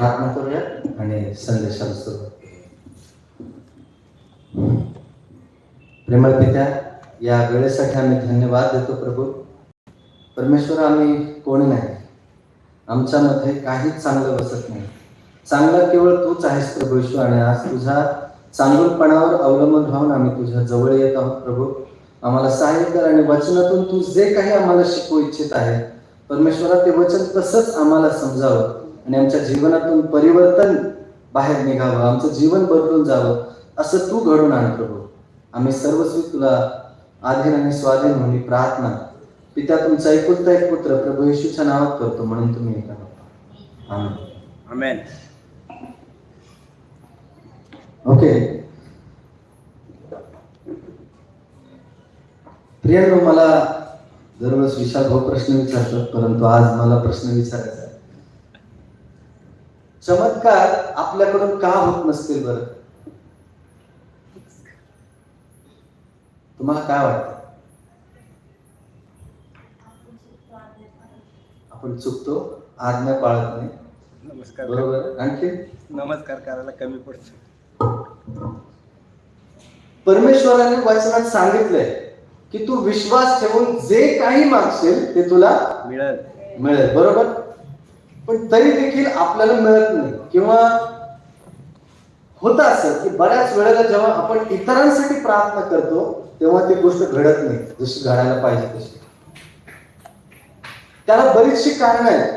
प्रार्थना करूया आणि संदेशाला सुरुवात प्रेमळ पित्या या वेळेसाठी आम्ही धन्यवाद देतो प्रभू. परमेश्वर आम्ही कोणी नाही. आमच्यामध्ये काहीच चांगलं बसत नाही. चांगलं केवळ तूच आहेस प्रभू ईश्वर आणि आज तुझ्या चांगलपणावर अवलंबून राहून आम्ही तुझ्या जवळ येत आहोत प्रभू. आम्हाला सहाय्य कर आणि वचनातून तू जे काही आम्हाला शिकवू इच्छित आहे परमेश्वरा ते वचन तसंच आम्हाला समजावं. आणि आमच्या जीवनातून परिवर्तन बाहेर निघावं आमचं जीवन बदलून जावं असं तू घडून आण प्रभू. आम्ही सर्वस्वी तुला आधीन आणि स्वाधीन होणी प्रार्थना पित्या तुमचा एकुलता एक पुत्र प्रभू येशूच्या नावात करतो म्हणून तुम्ही आमेन. Amen. ओके. प्रियांनो मला दरवेळेस विशाल भाऊ प्रश्न विचारतात परंतु आज मला प्रश्न विचारायचा चमत्कार आपल्याकडून का होत नसतील बरं? तुम्हाला काय वाटतं? आपण चुकतो आज्ञा पाळत नाही. नमस्कार. बरोबर? आणखी? नमस्कार करायला कमी पडतो. परमेश्वराने वचनात सांगितलंय की तू विश्वास ठेवून जे काही मागशील ते तुला मिळेल. मिळेल. बरोबर? पण तरी देखील आपल्याला मिळत नाही. किंवा होत असं की बऱ्याच वेळेला जेव्हा आपण इतरांसाठी प्रार्थना करतो तेव्हा ती गोष्ट घडत नाही जशी घडायला पाहिजे तशी. त्याला बरीचशी कारण आहेत.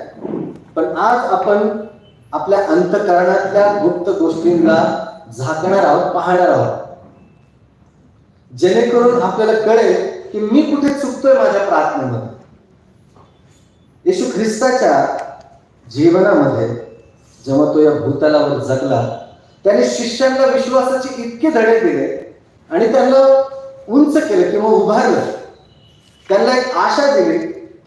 पण आज आपण आपल्या अंतकरणातल्या गुप्त गोष्टींना झाकणार आहोत पाहणार आहोत. जेणेकरून आपल्याला कळेल की मी कुठे चुकतोय माझ्या प्रार्थनेमध्ये. येशू ख्रिस्ताच्या जीवनामध्ये जेव्हा तो या भूतलावर जगला त्याने शिष्यांना विश्वासाचे इतके धडे दिले आणि त्यांना उंच केलं किंवा उभारलं. त्यांना एक आशा दिली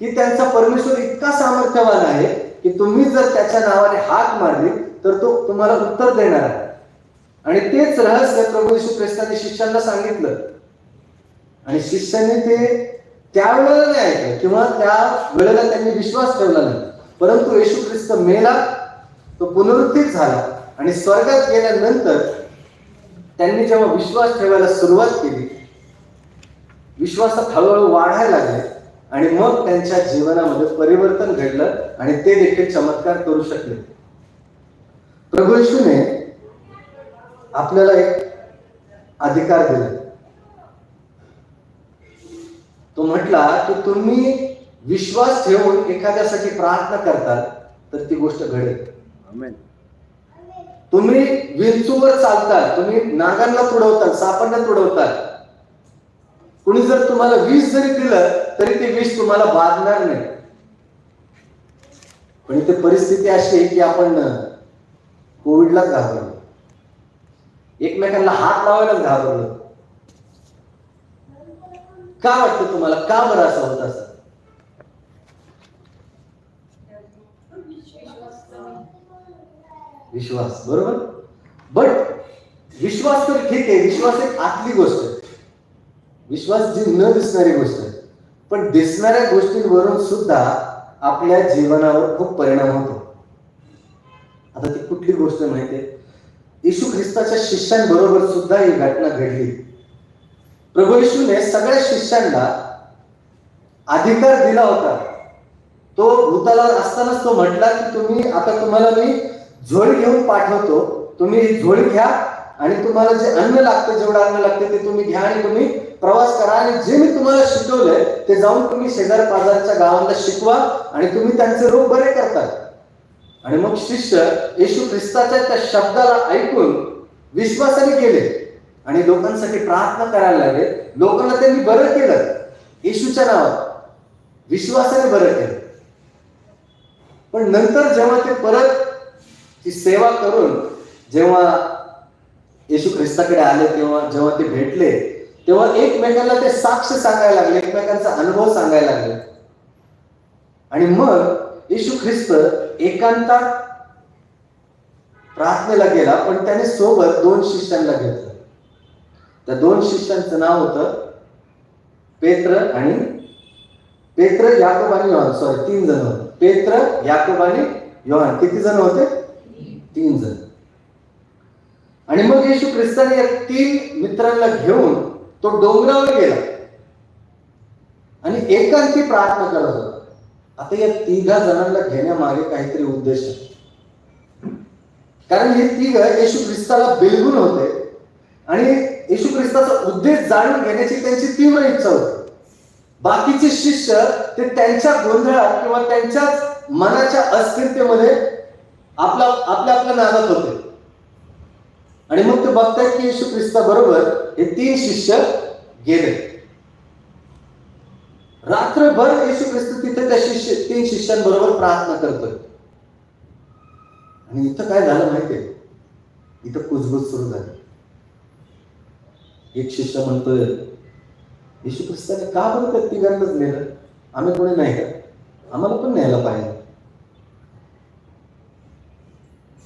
की त्यांचा परमेश्वर इतका सामर्थ्यवान आहे की तुम्ही जर त्याच्या नावाने हाक मारली तर तो तुम्हाला उत्तर देणार आहे. आणि तेच रहस्य प्रभू येशू ख्रिस्ताने शिष्यांना सांगितलं. आणि शिष्यांनी ते त्यावेळेला नाही ऐकलं किंवा त्या वेळेला त्यांनी विश्वास ठेवला नाही. परंतु येशू ख्रिस्त मेला तो पुनरुत्थित झाला आणि स्वर्गात गेल्यानंतर त्यांनी जेव्हा विश्वास ठेवायला सुरुवात केली विश्वासात हळूहळू वाढायला लागले आणि मग त्यांच्या जीवनामध्ये परिवर्तन घडलं आणि ते देखील चमत्कार करू शकले. प्रभू येशूने आपल्याला एक अधिकार दिला. तो म्हटला की तुम्ही विश्वास ठेवून एखाद्यासाठी प्रार्थना करताल तर ती गोष्ट घडेल. तुम्ही विंचूवर चालताल तुम्ही नागांना तुडवताल सापांना तुडवताल कुणी जर तुम्हाला विष जरी दिलं तरी ते विष तुम्हाला बाधणार नाही. पण इथे परिस्थिती अशी आहे की आपण कोविडलाच घाबरलो. एकमेकांना हात लावायलाच घाबरलो. का वाटतं तुम्हाला? का बरं असं होत असं विश्वास बरोबर? बट विश्वास तर ठीक आहे विश्वास एक आतली गोष्ट आहे. विश्वास जी न दिसणारी गोष्ट आहे. पण दिसणाऱ्या गोष्टींवरून सुद्धा आपल्या जीवनावर खूप परिणाम होतो. आता ती कुठली गोष्ट माहितीये? येशू ख्रिस्ताच्या शिष्यांबरोबर सुद्धा ही घटना घडली. प्रभू येशूने सगळ्या शिष्यांना अधिकार दिला होता. तो भूताला असतानाच तो म्हटला की तुम्ही आता तुम्हाला मी झोळी घेऊन पाठवतो तुम्ही ही झोळी घ्या आणि तुम्हाला जे अन्न लागतं जेवढं अन्न लागतं ते तुम्ही घ्या आणि तुम्ही प्रवास करा आणि जे मी तुम्हाला शिकवलंय ते जाऊन तुम्ही शेजार पाजारच्या गावांना शिकवा आणि तुम्ही त्यांचे रोग बरे करतात. आणि मग शिष्य येशू ख्रिस्ताच्या त्या शब्दाला ऐकून विश्वासाने केले आणि लोकांसाठी प्रार्थना करायला लागले. लोकांना त्यांनी बरं केलं. येशूच्या नावात विश्वासाने बरं केलं. पण नंतर जेव्हा ते परत ती सेवा करून जेव्हा येशू ख्रिस्ताकडे आले तेव्हा जेव्हा ते भेटले तेव्हा एकमेकांना ते साक्ष सांगायला लागले एकमेकांचा अनुभव सांगायला लागले. आणि मग येशू ख्रिस्त एकांतात प्रार्थनेला गेला पण त्याने सोबत दोन शिष्यांना घेतलं. त्या दोन शिष्यांचं नाव होतं पेत्र आणि पेत्र याकोब आणि योहान. सॉरी तीन जण होते. पेत्र याकोब आणि योहान. किती जण होते? तीन जण. आणि मग येशू ख्रिस्ताने या तीन मित्रांना घेऊन तो डोंगरावर गेला. आणि एकांती प्रार्थना करत होता. आता या तिघा जणांना घेण्यामागे काहीतरी उद्देश आहे. कारण हे तिघ येशू ख्रिस्ताला बिलगून होते. आणि येशू ख्रिस्ताचा उद्देश जाणून घेण्याची त्यांची तीव्र इच्छा होती. बाकीचे शिष्य ते त्यांच्या गोंधळात किंवा त्यांच्याच मनाच्या अस्थिरतेमध्ये आपला आपल्या आपल्या नादात होते. आणि मग ते बघतायत की येशू ख्रिस्ता बरोबर हे तीन शिष्य गेले. रात्रभर येशू ख्रिस्त तिथे त्या शिष्य तीन शिष्यांबरोबर प्रार्थना करतोय. आणि इथं काय झालं माहितीये? इथं कुजबूज सुरू झाली. एक शिष्य म्हणतोय येशू ख्रिस्ताने का बरं त्या तिघांनाच नेलं? आम्ही कोणी नाही का? आम्हाला पण न्यायला पाहिजे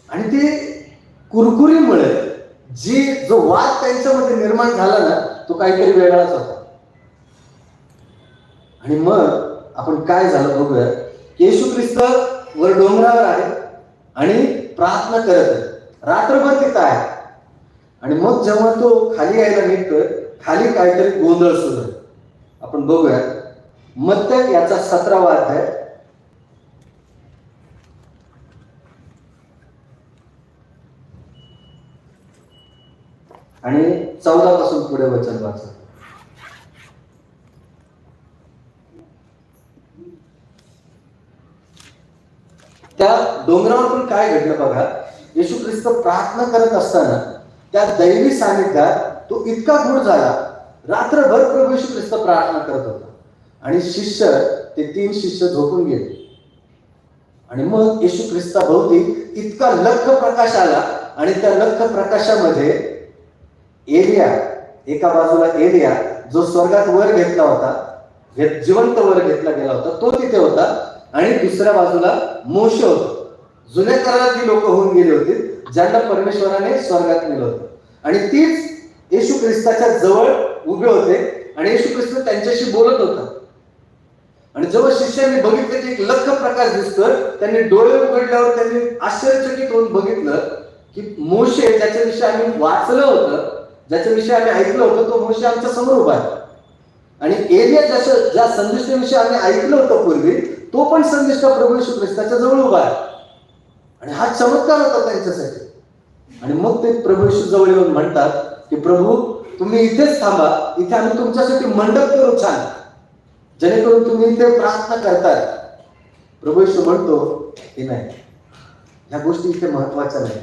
आणि ते कुरकुरीमुळे जी जो वाद त्यांच्यामध्ये निर्माण झाला ना तो काहीतरी वेगळाच होता. आणि मग आपण काय झालं बघूया. येशू ख्रिस्त वर डोंगरावर आहे आणि प्रार्थना करत आहे. रात्रभर तिथं आहे. आणि मग जेव्हा तो खाली यायला निघतोय खाली काहीतरी गोंधळ सुरू आहे. आपण बघूया. मत्त याचा सतरावा अध्याय. आणि चौदा पासून पुढे वचन वाचा. त्या डोंगरावर पण काय घडलं बघा येशू ख्रिस्त प्रार्थना करत असताना त्या दैवी सानिध्यात तो इतका गुढ झाला. रात्रभर प्रभू येशू ख्रिस्त प्रार्थना करत होता. आणि शिष्य ते तीन शिष्य झोपून गेले. आणि मग येशू ख्रिस्ता भोवती इतका लख प्रकाश आला आणि त्या लख प्रकाशामध्ये एलिया एका बाजूला एलिया जो स्वर्गात वर घेतला होता जिवंत वर घेतला गेला होता तो तिथे होता आणि दुसऱ्या बाजूला मोश होता. जुन्या काळात ही लोक होऊन गेली होती ज्यांना परमेश्वराने स्वर्गात नेलं होतं. आणि तीच येशू ख्रिस्ताच्या जवळ उभे होते आणि येशू ख्रिस्त त्यांच्याशी बोलत होता. आणि जेव्हा शिष्यांनी बघितलं की एक लख प्रकाश दिसतोय त्यांनी डोळे उघडल्यावर त्यांनी आश्चर्यचकित होऊन बघितलं की मोशे ज्याच्याविषयी आम्ही वाचलं होतं ज्याच्याविषयी आम्ही ऐकलं होतं तो मनुष्य आमच्यासमोर उभा आहे. आणि एरिया ज्याच्या ज्या संदेशाविषयी आम्ही ऐकलं होतं पूर्वी तो पण संदेश प्रभू येशू ख्रिस्ताच्या जवळ उभा आहे. आणि हा चमत्कार होता त्यांच्यासाठी. आणि मग ते प्रभू येशू जवळ येऊन म्हणतात की प्रभू तुम्ही इथेच थांबा. इथे आम्ही तुमच्यासाठी मंडप करू छान. जेणेकरून तुम्ही इथे प्रार्थना करताय. प्रभू येशू म्हणतो की नाही. ह्या गोष्टी इथे महत्त्वाच्या नाही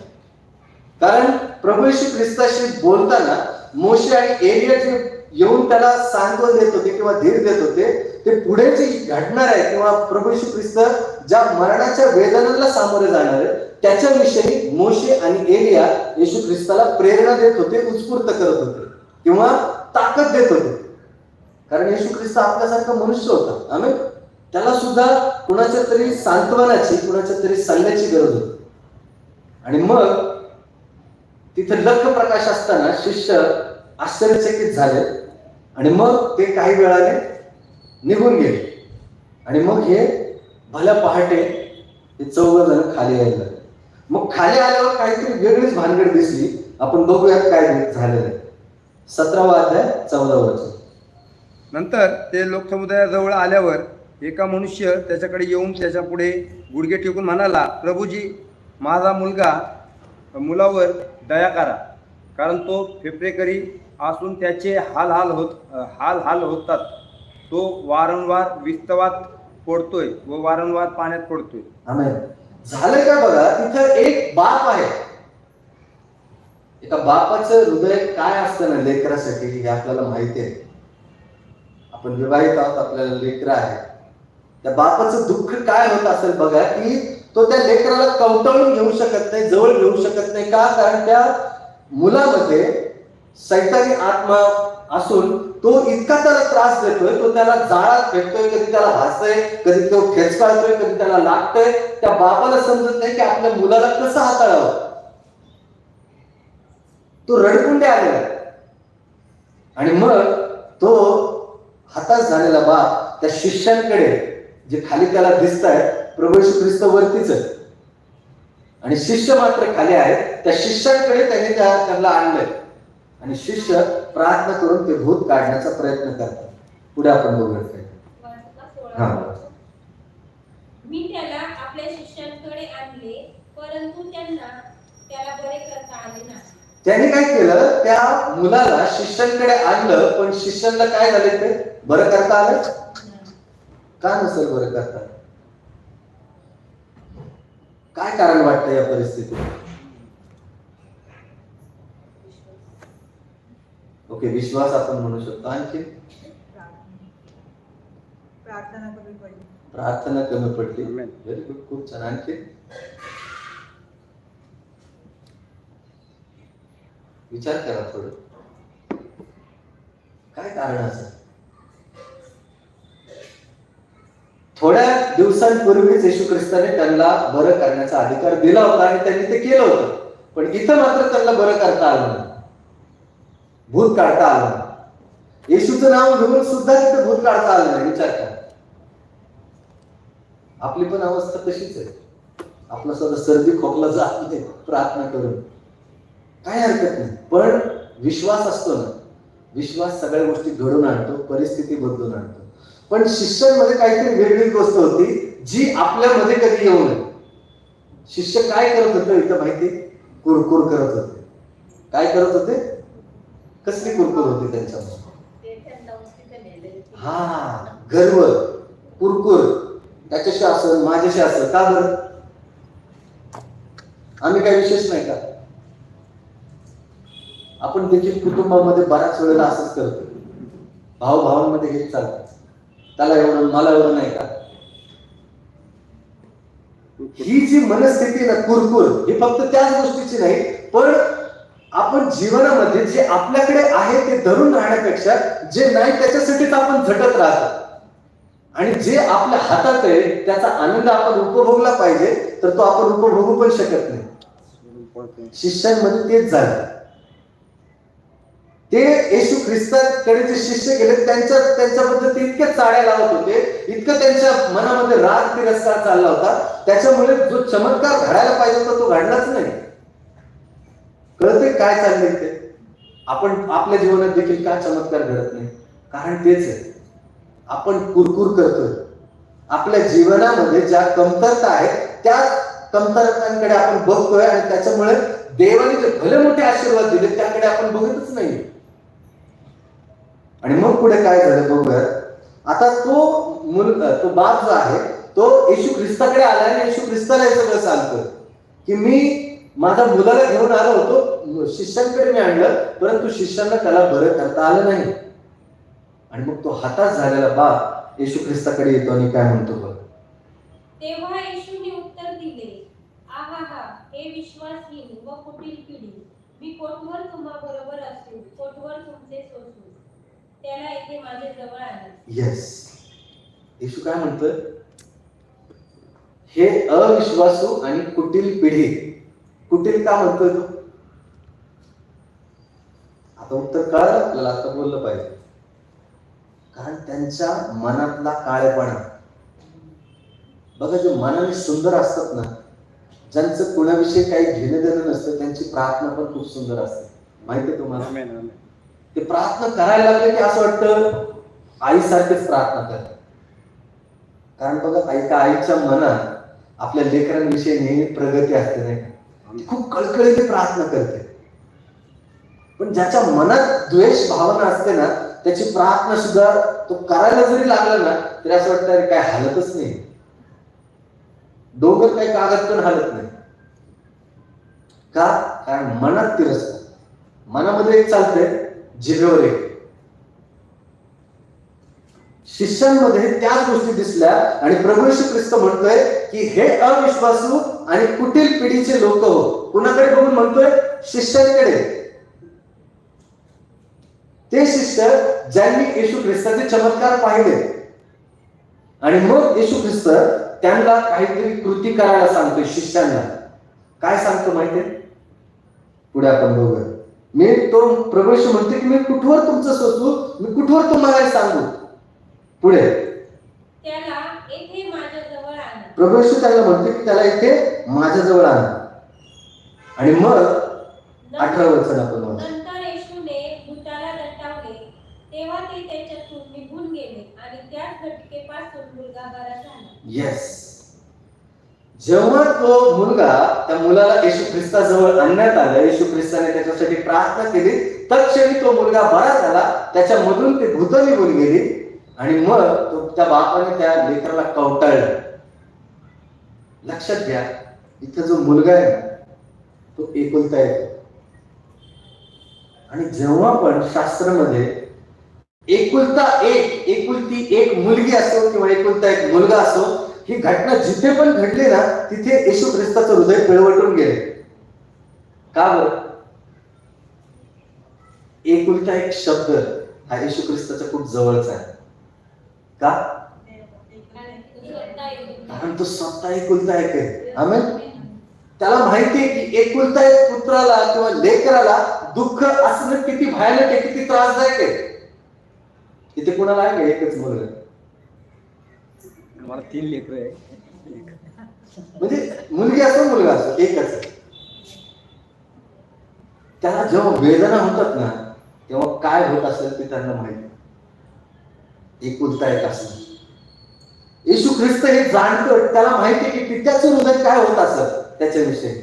कारण प्रभू येशू ख्रिस्ताशी बोलताना मोशे आणि एलिया जे येऊन त्याला सांत्वन देत होते किंवा धीर देत होते ते पुढे जे घडणार आहे किंवा प्रभू येशू ख्रिस्त ज्या मरणाच्या वेदनाला सामोरे जाणार आहे त्याच्याविषयी मोशे आणि एलिया येशू ख्रिस्ताला प्रेरणा देत होते उत्स्फूर्त करत होते किंवा ताकद देत होते. कारण येशू ख्रिस्त आपल्यासारखा मनुष्य होता. आम्ही त्याला सुद्धा कुणाच्या तरी सांत्वनाची कुणाच्या तरी सांगण्याची गरज होती. आणि मग तिथे लख प्रकाश असताना शिष्य आश्चर्यचकित झाले आणि मग ते काही वेळाने निघून गेले. आणि मग हे भल्या पहाटे हे चौघ जण खाली यायला मग खाली आल्यावर काहीतरी वेगळीच भानगड दिसली. आपण बघूयात काय झालेलं आहे. सतरावा अध्याय चौदा वर्ष नंतर ते लोकसमुदायाजवळ आल्यावर एका मनुष्य त्याच्याकडे येऊन त्याच्या पुढे गुडघे टेकून म्हणाला प्रभूजी माझा मुलगा मुलावर दया करा. कारण तो फेफरेकरी असून त्याचे हाल हाल होत हाल हाल होतात. तो वारंवार विस्तवात पडतोय व वारंवार पाण्यात पडतोय. झालं का बघा तिथं एक बाप आहे. एका बापाचं हृदय काय असतं ना लेकरासाठी हे आपल्याला माहिती आहे. आपण विवाहित आहोत आपल्याला लेकर आहे त्या बापाचं दुःख काय होत असेल बघा की तो त्या लेकराला कवटाळून घेऊ शकत नाही जवळ घेऊ शकत नाही. का? कारण त्या मुलामध्ये सैतानी आत्मा असून तो इतका त्याला त्रास देतोय तो त्याला जाळात भेटतोय कधी त्याला हसतोय कधी तो खेचकाळतोय कधी त्याला लागतोय त्या बापाला समजत नाही की आपल्या मुलाला कसं हाताळावं. तो रडकुंडे आलेला आणि मग तो हताश झालेला बाप त्या शिष्यांकडे जे खाली त्याला दिसत आहे प्रभू येशू ख्रिस्त वरतीच आहे आणि शिष्य मात्र खाली आहेत. त्या शिष्यांकडे त्यांनी त्या त्यांना आणलंय. आणि शिष्य प्रार्थना करून ते भूत काढण्याचा प्रयत्न करतात. पुढे आपण बघूया. काय हा. मी त्याला आपल्या शिष्यांकडे आणले परंतु त्यांना त्याला बरे करता आले नाही. त्याने काय केलं? त्या मुलाला शिष्यांकडे आणलं पण शिष्यांना काय झाले ते? बरं करता आलं? का नसेल बरं करता आलं? काय कारण वाटतं या परिस्थितीत? ओके विश्वास आपण म्हणू शकतो. आणखी? प्रार्थना कमी पडली. व्हेरी गुड खूप छान. आणखी? विचार करा थोडं. काय कारण असं? थोड्या दिवसांपूर्वीच येशू ख्रिस्ताने त्यांना बरं करण्याचा अधिकार दिला होता आणि त्यांनी ते केलं होतं. पण इथं मात्र त्यांना बरं करता आलं नाही. भूत काढता आलं नाही. येशूचं नाव घेऊन सुद्धा तिथे भूत काढता आलं नाही. विचार करा. आपली पण अवस्था तशीच आहे. आपला सुद्धा सर्दी खोकला जात नाही प्रार्थना करून. काय हरकत नाही. पण विश्वास असतो ना. विश्वास सगळ्या गोष्टी घडून आणतो. परिस्थिती बदलून आणतो. पण शिष्यांमध्ये काहीतरी वेगळी गोष्ट होती जी आपल्यामध्ये कधी येऊ नये. शिष्य काय करत होतं इथं माहिती? कुरकुर करत होते. काय करत होते? कसली कुरकुर होती त्यांच्यामध्ये? हा गर्व कुरकुर. त्याच्याशी असं माझ्याशी असं. का बरं? आम्ही काही विशेष नाही का? आपण देखील कुटुंबामध्ये बऱ्याच वेळेला असंच करतो. भाऊ भावांमध्ये हेच चालतं. त्याला एवढं मला एवढं नाही का? ही जी मनस्थिती ना कुरकुर ही फक्त त्याच गोष्टीची नाही पण आपण जीवनामध्ये जे आपल्याकडे आहे ते धरून राहण्यापेक्षा जे नाही त्याच्यासाठीच आपण झटत राहतो. आणि जे आपल्या हातात आहे त्याचा आनंद आपण उपभोगला पाहिजे तर तो आपण उपभोगू पण शकत नाही. शिष्यांमध्ये तेच झालं. ते येशू ख्रिस्ताकडे जे शिष्य गेले त्यांच्या त्यांच्याबद्दल ते इतक्या चाड्या लावत होते इतकं त्यांच्या मनामध्ये राग तिरस्कार चालला होता. त्याच्यामुळे जो चमत्कार घडायला पाहिजे होता तो घडलाच नाही. कळते काय चाललंय ते? आपण आपल्या जीवनात देखील का चमत्कार घडत नाही? कारण तेच आहे. आपण कुरकुर करतोय. आपल्या जीवनामध्ये ज्या कमतरता आहेत त्या कमतरतांकडे आपण बघतोय आणि त्याच्यामुळे देवाने जे भले मोठे आशीर्वाद दिले त्याकडे आपण बघतच नाही आणि मग पुढे काय झालं घर? आता तो मुल तो बाप जो आहे तो येशू ख्रिस्ताकडे आला आणि येशू ख्रिस्ताला हे सगळं सांगतो. की मी माझ्या मुलाला घेऊन आलो होतो शिष्यांकडे मी आणलं परंतु शिष्यांना त्याला बरं करता आलं नाही. आणि मग तो हताश झालेला बाप येशू ख्रिस्ताकडे येतो आणि काय म्हणतो बघ? तेव्हा येशूने उत्तर दिले आहा हे विश्वासहीन व कुटील पिढी मी कोठवर तुम्हा बरोबर असू कोठवर तुमचे सोसू त्याला येथे माझे जवळ आले येस येशू काय म्हणतोय हे अविश्वासू आणि कुटील पिढी. कुटील का म्हणतोय तो? आता उत्तर कळलं? आपल्याला आता बोललं पाहिजे. कारण त्यांच्या मनातला काळेपणा. बघा जे मनाने सुंदर असतात ना ज्यांचं कुणाविषयी काही घेणं देणं नसतं त्यांची प्रार्थना पण खूप सुंदर असते. माहिती तुम्हाला? ते प्रार्थना करायला लागले की असं वाटतं आईसारखेच प्रार्थना करतात कारण बघा आई का आईच्या मनात आपल्या लेकरांविषयी नेहमी प्रगती असते नाही ती खूप कळकळीने प्रार्थना करते. पण ज्याच्या मनात द्वेष भावना असते ना त्याची प्रार्थना सुद्धा तो करायला जरी लागला ना तरी असं वाटतं काय हालतच नाही. डोंगर काही कागद पण हालत नाही. का? कारण मनात तिरस्कार मनामध्ये एक चालतंय जिभेवर एक शिष्यांमध्ये त्याच गोष्टी दिसल्या आणि प्रभू येशू ख्रिस्त म्हणतोय की हे अविश्वासू आणि कुटील पिढीचे लोक हो. कुणाकडे बघून म्हणतोय? शिष्यांकडे. ते शिष्य ज्यांनी येशू ख्रिस्ताचे चमत्कार पाहिले. आणि मग येशू ख्रिस्त त्यांना काहीतरी कृती करायला सांगतोय शिष्यांना. काय सांगतो माहितीये? पुढे आपण बघूया. मी तो प्रभू येशू म्हणते की मी कुठवर तुमचं सोचू मी कुठवर तुम्हाला हे सांगू? पुढे. त्याला येथे माझ्या जवळ आणा. प्रभू येशू त्याला म्हणते की त्याला इथे माझ्याजवळ आणा. आणि मग अठरा आपण भूताला दटावले तेव्हा ते त्याच्यातून निघून गेले आणि त्याच घटकेपासून मुलगा बरा झाला. येस जेव्हा तो मुलगा त्या मुलाला येशू ख्रिस्ताजवळ आणण्यात आलं येशू ख्रिस्ताने त्याच्यासाठी प्रार्थना केली तत्क्षणी तो मुलगा बरा झाला त्याच्यामधून ते भूत निघून गेली आणि मग तो त्या बापाने त्या लेकराला कवटाळलं. लक्षात घ्या इथं जो मुलगा आहे तो एकुलता येतो आणि जेव्हा पण शास्त्रामध्ये एकुलता एक एकुलती एक मुलगी असो किंवा एकुलता एक मुलगा असो ही घटना जिथे पण घडली ना तिथे येशू ख्रिस्ताचं हृदय पिळवटून गेले. का बरं? एकुलता एक शब्द हा येशू ख्रिस्ताचा खूप जवळचा आहे. का? कारण तो स्वतः एकुलता एक आहे त्याला माहिती आहे की एकुलता एक पुत्राला किंवा लेकराला दुःख असणं किती भयानक आहे किती त्रासदायक आहे. इथे कुणाला आहे एकच मुलगा? मला तीन लेकर आहे. म्हणजे मुलगी असो मुलगा असो एकच त्याला जेव्हा वेदना होतात ना तेव्हा काय होत असेल ते त्यांना माहिती एकुलता एक असं. येशू ख्रिस्त हे जाणतो त्याला माहिती की पित्याचं हृदय काय होत असत त्याच्याविषयी.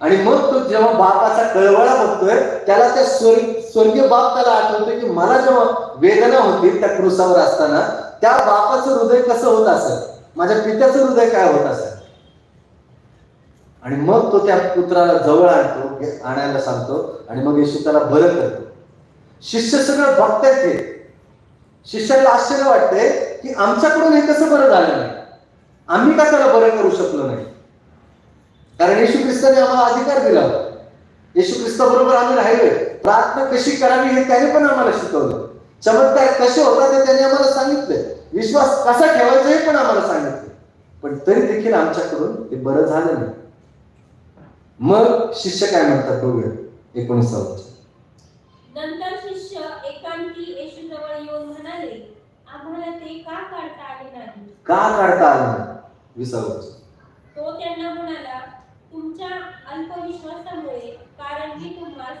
आणि मग तो जेव्हा बापाचा कळवळा बघतोय त्याला त्या स्वर्गीय बाप त्याला आठवतोय की मला जेव्हा वेदना होती त्या क्रुसावर असताना त्या बापाचं हृदय कसं होत असत माझ्या पित्याचं हृदय काय होत असत आणि मग तो त्या पुत्राला जवळ आणतो आणायला सांगतो आणि मग येशू त्याला बरं करतो. शिष्य सगळं बघतायत ते शिष्याला आश्चर्य वाटतंय की आमच्याकडून हे कसं बरं झालं नाही? आम्ही का त्याला बरं करू शकलो नाही? कारण येशू ख्रिस्ताने आम्हाला अधिकार दिला होता. येशू ख्रिस्ताबरोबर आम्ही राहिलोय. प्रार्थना कशी करावी हे त्याने पण आम्हाला शिकवलं. चमत्कार कसे होतात हे त्याने आम्हाला सांगितलंय विश्वास कसा ठेवायचा हे पण आम्हाला सांगितलं. पण तरी देखील आमच्याकडून ते बरं झालं नाही. मग शिष्य काय म्हणतात बघूया. एकोणीसावं. नंतर शिष्य एकांती येशूजवळ येऊन म्हणाले आम्हाला ते का काढता आले नाही? का काढता आलं नाही? विसावं. तो त्यांना म्हणाला तुमच्या अल्पविश्वासामुळे कारण मी तुम्हाला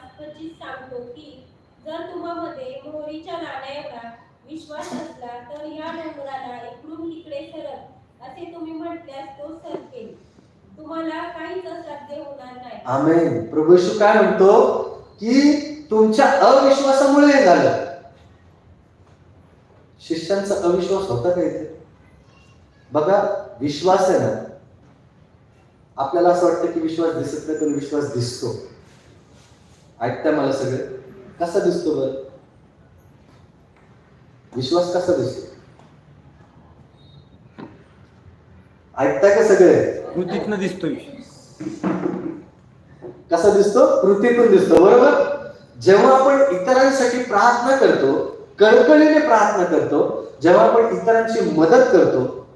सांगतो की जर तुम्हामध्ये मोहरीच्या दाण्या विश्वास असला तर या डोंगराला इकडून तिकडे सरक असे तुम्ही म्हटल्यास तो सरकेल. तुम्हाला काहीच असाध्य होणार नाही. आमेन. प्रभू येशू काय म्हणतो? की तुमच्या अविश्वासामुळे हे झालं. शिष्यांचा अविश्वास होता का इथे? बघा विश्वास आहे ना. आपल्याला असं वाटतं की विश्वास दिसत नाही पण विश्वास दिसतो. ऐकताय मला सगळे? कसा दिसतो बर? विश्वास कसा दिसतो? ऐकताय का सगळे? कृतीतनं दिसतोय कसा दिसतो? कृतीतून दिसतो बरोबर? जेव्हा आपण इतरांसाठी प्रार्थना करतो कळकळीने प्रार्थना करतो जेव्हा आपण इतरांची मदत करतो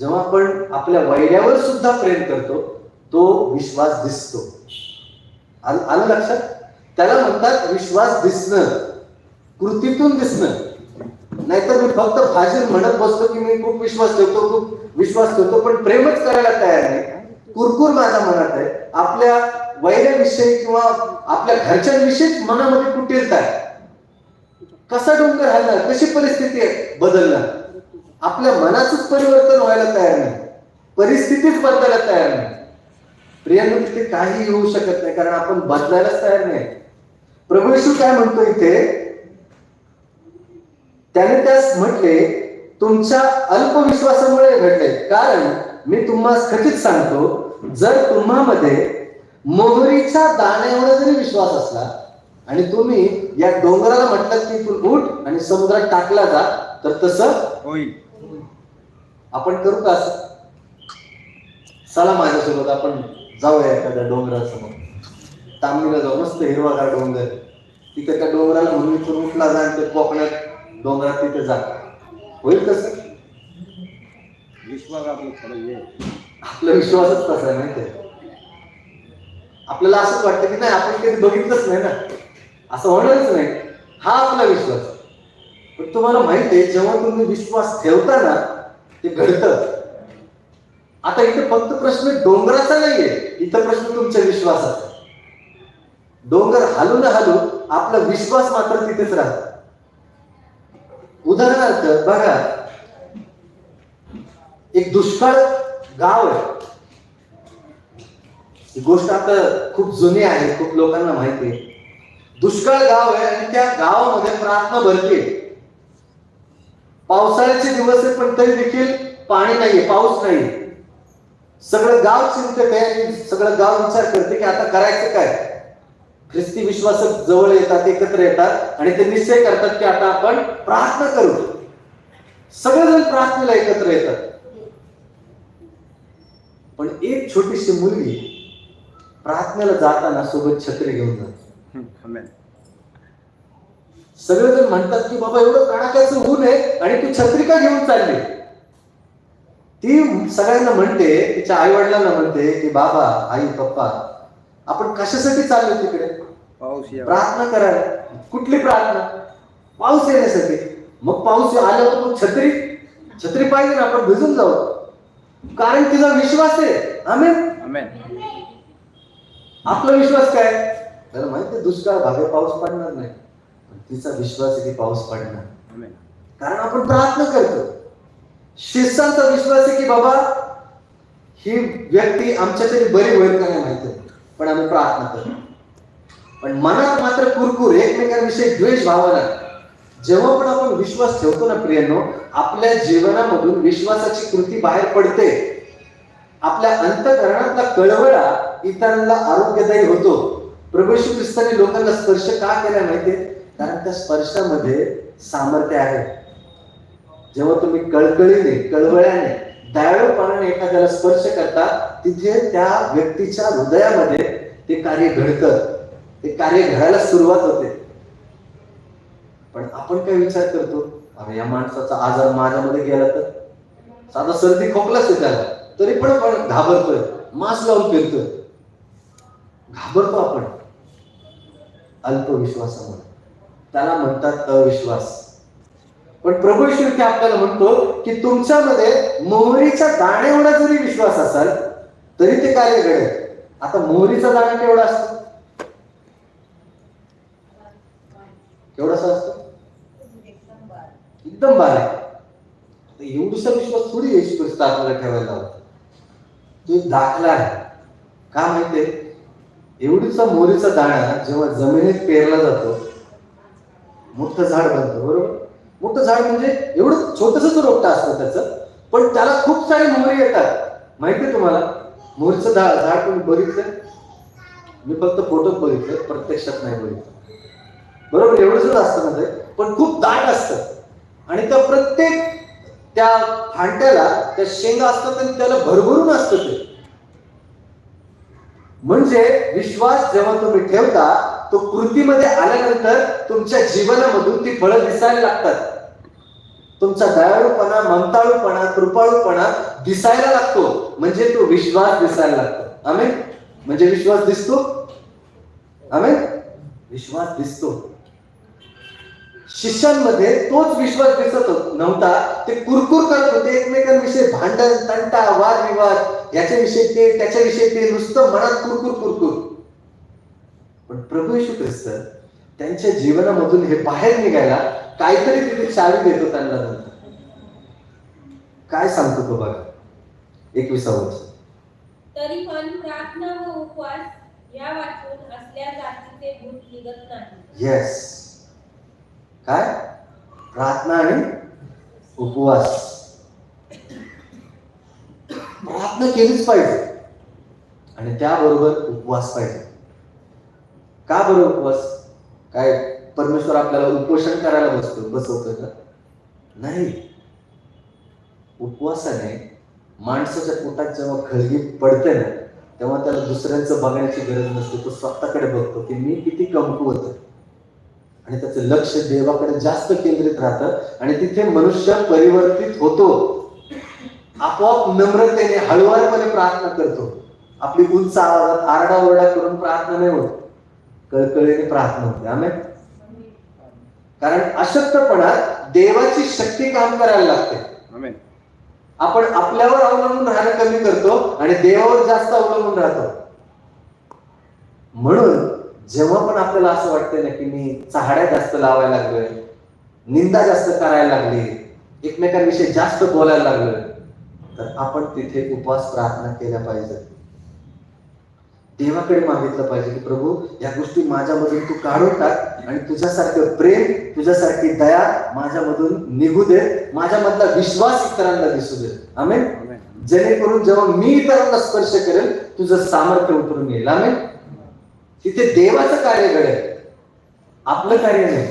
जेव्हा आपण आपल्या वैऱ्यावर सुद्धा प्रेम करतो तो विश्वास दिसतो. आलं लक्षात? त्याला म्हणतात विश्वास दिसणं कृतीतून दिसणं. नाहीतर मी फक्त भाषण म्हणत बसतो की मी खूप विश्वास ठेवतो खूप विश्वास ठेवतो पण प्रेमच करायला तयार नाही. कुरकुर माझ्या मनात आहे. आपल्या वैराविषयी किंवा आपल्या घरच्यांविषयीच मनामध्ये कुटीरता आहे. कसा डोंगर हलणार कशी परिस्थिती आहे बदलणार. आपल्या मनाचंच परिवर्तन व्हायला तयार नाही. परिस्थितीच बदलायला तयार नाही. प्रियांनो तिथे काही होऊ शकत नाही कारण आपण बदलायलाच तयार नाही. प्रभू येशू काय म्हणतो इथे? त्याने त्यास म्हटले तुमच्या अल्पविश्वासामुळे घडले. कारण मी तुम्हाला खचित सांगतो जर तुम्हामध्ये मोहरीच्या दाण्यावर जरी विश्वास असला आणि तुम्ही या डोंगराला म्हटलं की इथून उठ आणि समुद्रात टाकला जा तर तसं होईल. आपण करू का चला माझ्यासोबत आपण जाऊया एखाद्या डोंगरासमोर. तांबीला जाऊ मस्त हिरवागार डोंगर. तिथे त्या डोंगराला म्हणून इथून उठला जा ते कोकणात डोंगरात तिथे जा. होईल कसं विश्वास आपलं आपला विश्वासच तसा आहे माहितीये आपल्याला असंच वाटतं की नाही आपण कधी बघितलंच नाही ना. असं होणारच नाही. हा आपला विश्वास. पण तुम्हाला माहिती आहे जेव्हा तुम्ही विश्वास ठेवता ना ते घडतं. आता इथे फक्त प्रश्न डोंगराचा नाहीये इथं प्रश्न तुमच्या विश्वासाचा. आहे. डोंगर हालू न हालू आपला विश्वास मात्र तिथेच राहतो. उदाहरणार्थ बघा. एक दुष्काळ गाव आहे. ही गोष्ट आता खूप जुनी आहे खूप लोकांना माहिती आहे. दुष्काळ गाव आहे आणि त्या गावामध्ये प्रार्थना भरते पावसाळ्याचे दिवस आहे पण तरी देखील पाणी नाहीये पाऊस नाही सगळं गाव चिंतत आहे आणि सगळं गाव विचार करते की आता करायचं काय? ख्रिस्ती विश्वास जवळ येतात एकत्र येतात आणि ते निश्चय करतात की आता आपण प्रार्थना करू. सगळेजण प्रार्थनेला एकत्र येतात. पण एक छोटीशी मुलगी प्रार्थनेला जाताना सोबत छत्री घेऊन जाते. सगळेजण म्हणतात की बाबा एवढं कडाक्याचं ऊन आहे आणि तू छत्री का घेऊन चालली? ती सगळ्यांना म्हणते तिच्या आई वडिलांना म्हणते की बाबा आई पप्पा आपण कशासाठी चाललो तिकडे? पाऊस या प्रार्थना करायला कुठली प्रार्थना? पाऊस येण्यासाठी. मग पाऊस आल्यावर मग छत्री. छत्री पाहिजे ना आपण भिजून जाऊ. कारण तिचा विश्वास आहे. आम्ही आमेन. आपला विश्वास काय? त्याला माहिती दुष्काळ भागे पाऊस पडणार नाही. पण तिचा विश्वास आहे की पाऊस पडणार. कारण आपण प्रार्थना करतो. शिष्यांचा विश्वास आहे की बाबा ही व्यक्ती आमच्यासाठी बरी होईल का नाही माहिती. पण आम्ही प्रार्थना करतो. पण मनात मात्र कुरकुर एकमेकांविषयी द्वेष भावना. जेव्हा पण आपण विश्वास ठेवतो ना प्रियांनो आपल्या जीवनामधून विश्वासाची कृती बाहेर पडते. आपल्या अंतकरणातला कळवळा इतरांना आरोग्यदायी होतो. प्रभू येशू ख्रिस्ताने लोकांना स्पर्श का केला माहितीये? कारण त्या स्पर्शामध्ये सामर्थ्य आहे. जेव्हा तुम्ही कळकळीने कळवळ्याने दयाळूपणाने एखाद्याला स्पर्श करता तिथे त्या व्यक्तीच्या हृदयामध्ये ते कार्य घडतं. ते कार्य घडायला सुरुवात होते. पण आपण काय विचार करतो? अरे या माणसाचा आजार माझ्यामध्ये गेला तर? साधा सर्दी खोकलाच आहे त्याला तरी पण आपण घाबरतोय मास्क लावून फिरतोय. घाबरतो आपण. अल्पविश्वासामुळे. त्याला म्हणतात अविश्वास. पण प्रभू येशू आपल्याला म्हणतो की तुमच्यामध्ये मोहरीच्या दाणे एवढा जरी विश्वास असाल तरी ते कार्य घडेल. आता मोहरीचा दाणा केवढा असतो? केवढासा असतो? एकदम बारीक. बारीक आता एवढीसा विश्वास थोडी येशू आपल्याला ठेवायला होता तो एक दाखला आहे. का माहितीये? एवढीचा मोहरीचा दाणा जेव्हा जमिनीत पेरला जातो मोठं झाड बनतं बरोबर? मोठं झाड म्हणजे एवढं छोटस रोपटं असतं त्याचं पण त्याला खूप सारे मोहरी येतात. माहितीये तुम्हाला? मोहरीचं झाड झाड तुम्ही बघितलं मी फक्त फोटोत बघितलं प्रत्यक्षात नाही बघितलं. बरोबर एवढंच असतं मध्ये पण खूप दाट असतं. आणि त्या प्रत्येक त्या फांट्याला त्या शेंगा असतात आणि त्याला भरभरून असतं ते. म्हणजे विश्वास जेव्हा तुम्ही ठेवता तो कृतीमध्ये आल्यानंतर तुमच्या जीवनामधून ती फळं दिसायला लागतात. तुमचा दयाळूपणा ममताळूपणा कृपाळूपणा दिसायला लागतो. म्हणजे तो विश्वास दिसायला लागतो. आम्ही म्हणजे विश्वास दिसतो? आम्ही विश्वास दिसतो. शिष्यांमध्ये तोच विश्वास दिसत होत- नव्हता. ते कुरकुर करत होते एकमेकांविषयी भांडण तंटा वादविवाद याच्याविषयी ते त्याच्याविषयी ते नुसतं मनात कुरकुर कुरकुर. पण प्रभू येशू ख्रिस्त त्यांच्या जीवनामधून हे बाहेर निघायला काहीतरी तिथे चावी देतो त्यांना. नंतर काय सांगतो तो बघा. एकविसावं वर्ष तरी पण प्रार्थना व उपवास या वाचून असल्या जातीचे भूत निघत नाही. येस काय? प्रार्थना आणि उपवास. प्रार्थना केलीच पाहिजे. आणि त्याबरोबर उपवास पाहिजे. का बरं उपवास? काय परमेश्वर आपल्याला उपोषण करायला बसतो बसवतोय का? नाही. उपवासाने माणसाच्या पोटात जेव्हा खळगी पडते ना तेव्हा त्याला दुसऱ्यांचं बघण्याची गरज नसते. तो स्वतःकडे बघतो की मी किती कमकुवत आहे. आणि त्याचं लक्ष देवाकडे जास्त केंद्रित राहतं आणि तिथे मनुष्य परिवर्तित होतो. आपोआप नम्रतेने हळुवारपणे प्रार्थना करतो. आपली उंच आवाजात आरडाओरडा करून प्रार्थना नाही होत. कळकळीने प्रार्थना होते. आम्ही कारण अशक्तपणात देवाची शक्ती काम करायला लागते. आपण आपल्यावर अवलंबून राहणं कमी करतो आणि देवावर जास्त अवलंबून राहतो. म्हणून जेव्हा पण आपल्याला असं वाटतंय ना की मी चहाड्या जास्त लावायला लागलोय निंदा जास्त करायला लागली एकमेकांविषयी जास्त बोलायला लागलोय तर आपण तिथे उपवास प्रार्थना केल्या पाहिजे देवाकडे मागितलं पाहिजे की प्रभू या गोष्टी माझ्यामधून तू काढून टाक आणि तुझ्यासारखं प्रेम तुझ्यासारखी दया माझ्यामधून निघू दे माझ्यामधला विश्वास इतरांना दिसू दे. आमेन. जेणेकरून जेव्हा मी इतरांना स्पर्श करेल तुझं सामर्थ्य उतरून येईल. आमेन तिथे देवाचं कार्य घडेल आपलं कार्य नाही.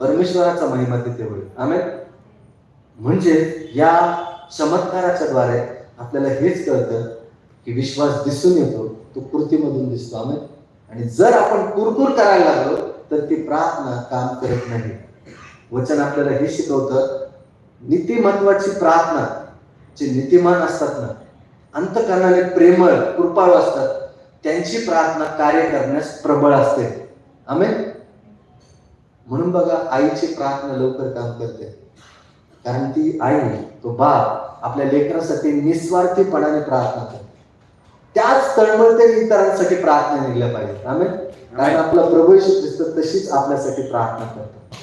परमेश्वराचा महिमा तिथे होईल. आम्ही म्हणजे या चमत्काराच्या द्वारे आपल्याला हेच कळतं की विश्वास दिसून येतो तो कृतीमधून दिसतो. आम्ही आणि जर आपण कुरकुर करायला लागलो तर ती प्रार्थना काम करत नाही. वचन आपल्याला हे शिकवतं नीतिमत्वाची प्रार्थना जे नीतिमान असतात ना अंतकरणाने प्रेमळ कृपाळू असतात. त्यांची प्रार्थना कार्य करण्यास प्रबळ असते. आमेन म्हणून बघा आईची प्रार्थना लवकर काम करते. कारण ती आई तो बाप आपल्या लेकरासाठी निस्वार्थीपणाने प्रार्थना करते. त्याच तळमळतेने इतरांसाठी प्रार्थना निघल्या पाहिजे आम्ही कारण आपला प्रभू येशू ख्रिस्त तशीच आपल्यासाठी प्रार्थना करतो.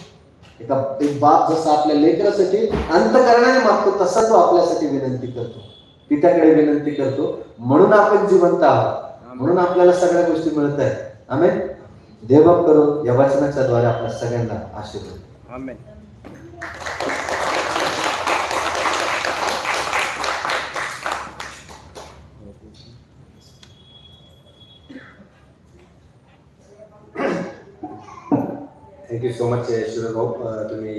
एका एक बाप जसा आपल्या लेकरासाठी अंतकरणाने मागतो तसा तो आपल्यासाठी विनंती करतो. पित्याकडे विनंती करतो. म्हणून आपण जिवंत आहोत. म्हणून आपल्याला सगळ्या गोष्टी मिळत आहेत. आमेन देवबाप करो या वचनाच्या द्वारे आपल्या सगळ्यांना आशीर्वाद. Amen thank you so much Shivbhau अ, तुम्ही